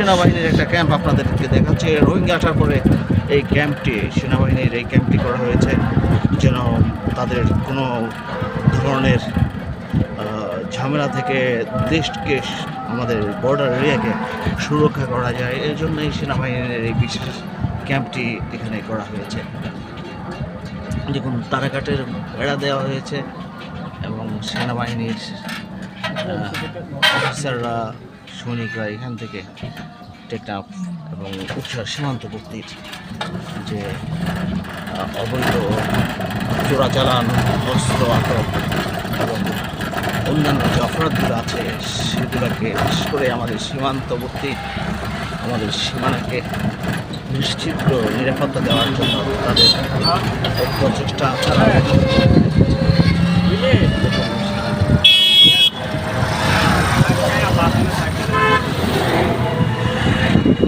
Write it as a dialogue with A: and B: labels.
A: সেনাবাহিনীর একটা ক্যাম্প আপনাদেরকে দেখাচ্ছে। রোহিঙ্গা আসার পরে এই ক্যাম্পটি, সেনাবাহিনীর এই ক্যাম্পটি করা হয়েছে। যেন তাদের কোনো ধরনের ঝামেলা থেকে দেশকে, আমাদের বর্ডার এরিয়াকে সুরক্ষা করা যায়। এর জন্যই সেনাবাহিনীর এই বিশেষ ক্যাম্পটি এখানে করা হয়েছে। দেখুন তারাকাটের বেড়া দেওয়া হয়েছে এবং সেনাবাহিনীর অফিসাররা সৈনিকরা এখান থেকে টেকনাফ এবং উৎসার সীমান্তবর্তীর যে অবৈধ চোরাচালান অস্ত্র আটক এবং অন্যান্য যে অপরাধগুলো আছে, সেগুলোকে বিশেষ করে আমাদের সীমান্তবর্তী আমাদের সীমানাকে নিশ্চিত নিরাপত্তা দেওয়ার জন্য তাদের প্রচেষ্টা